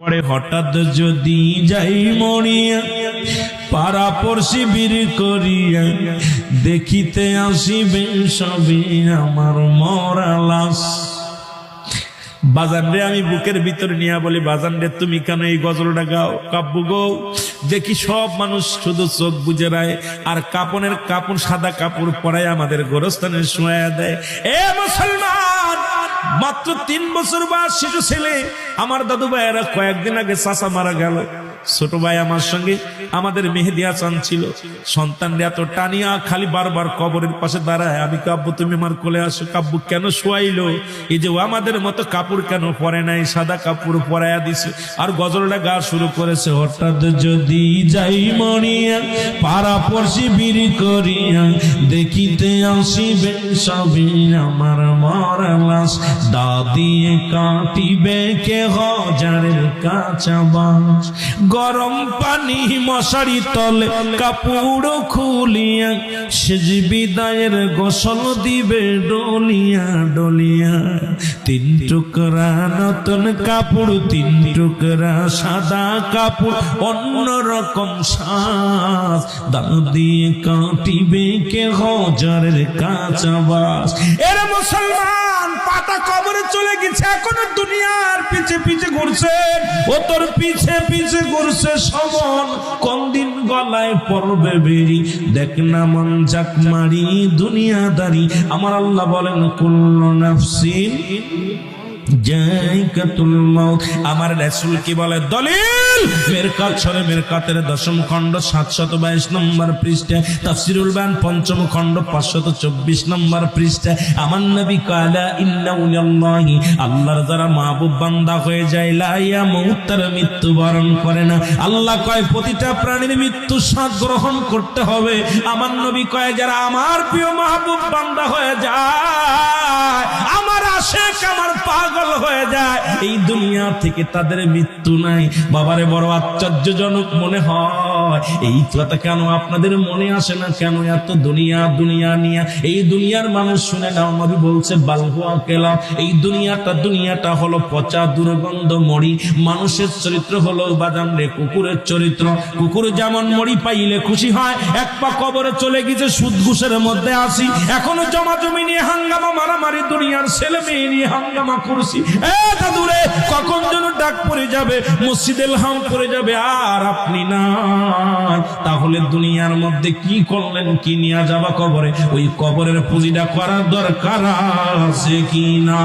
পরে হঠাৎ যদি যাই মরিয়া পাড়া পড়শি বীর করিয়া, দেখিতে আসিবে সবে আমার মরা লাশ। বাজান রে আমি বুকের ভিতরে নিয়ে বলি বাজান রে তুমি কেন এই গজলটা গাও? কাব্য গো, দেখি সব মানুষ শুধু চোখ বুঝে রায়, আর কাপনের কাপড় সাদা কাপড় পরায় আমাদের গোরস্থানে শোয়া দেয়। এ মুসলমান! মাত্র তিন বছর বা শিশু ছেলে। আমার দাদু ভাইয়েরা কয়েকদিন আগে চাষা মারা গেল। ছোট ভাই আমার সঙ্গে আমাদের মেহেদি হাসান ছিল। সন্তান এত টানিয়া খালি বারবার কবরের পাশে দাঁড়ায়। আমি কাব্য, তুমি আমার কোলে আসো। কাব্য কেন শোয়াইলো? এই যে আমাদের মতো কাপড় কেন পরে নাই? সাদা কাপড় পরাইয়া দিছে। আর গজলটা গা শুরু করেছে, হঠাৎ যদি যাই মরিয়া, পাড়া পড়শি বিড়ি করিয়া, দেখিতে আসিবে সবই আমার মরা লাশ দাদিয়ে কাটিবে কে হজারের কাঁচা বাঁশ। গরম পানি মশারি তলে কাপড় খুলিয়া, সেজ বিদায়ের গোসল দিবে ডলিয়া ডলিয়া। তিন টুকরা নতুন কাপড়, তিন টুকরা সাদা কাপড়, অন্য রকম সাজ। দাদি কাটিবে কে হজারের কাঁচা বাস। এরা মুসলমান, পাতা কবরে চলে গেছে, এখনও দুনিয়ার পিছে পিছে ঘুরছে। ও তোর পিছে পিছে ঘুরছে, সমন কোন দিন গলায় পড়বে বেরি দেখ না মন জাক মারি, দুনিয়াদারি। আমার আল্লাহ বলেন, কুল্লু নাফসিন আমার রাসূল কি বলে? দলিল! মেরকাত দশম খণ্ড 722 নম্বর পৃষ্ঠা, তাফসীরুল বায়ান পঞ্চম খণ্ড 524 নম্বর পৃষ্ঠা আমার নবী কালা আল্লাহর মাহবুব বান্দা হয়ে যায়, লা ইয়ামুত তার মৃত্যুবরণ করে না। আল্লাহ কয়, প্রতিটা প্রাণীর মৃত্যু স্বাদ গ্রহণ করতে হবে। আমার নবী কয়, যারা আমার প্রিয় মাহবুব বান্দা হয়ে যায় হয়ে যায়। এই দুনিয়া থেকে তাদের মৃত্যু নাই। বাবারে বড় আশ্চর্যজনক মনে হয়। এই কথা কেন আপনাদের মনে আসে না? কেন এত দুনিয়া দুনিয়া নিয়া? এই দুনিয়ার মানুষ শুনে নাও, নবী বলছে বালহুয়া কেলা এই দুনিয়াটা দুনিয়াটা হলো পচা দুর্গন্ধ মরি। মানুষের চরিত্র হলো বাদাম রে কুকুরের চরিত্র। কুকুর যেমন মরি পাইলে খুশি হয়, এক পা কবরে চলে গেছে সুদ ঘুষের মধ্যে আসি। এখনও জমা জমি নিয়ে হাঙ্গামা, মারামারি, দুনিয়ার ছেলে মেয়ে নিয়ে হাঙ্গামা করছি। এ দাদুরে, কখন যেন ডাক পড়ে যাবে, মসজিদের হাম পড়ে যাবে, আর আপনি না। তাহলে দুনিয়ার মধ্যে কি করলেন, কি নিয়ে যাবা কবরে? ওই কবরের পুঁজিটা করার দরকার আছে কি না?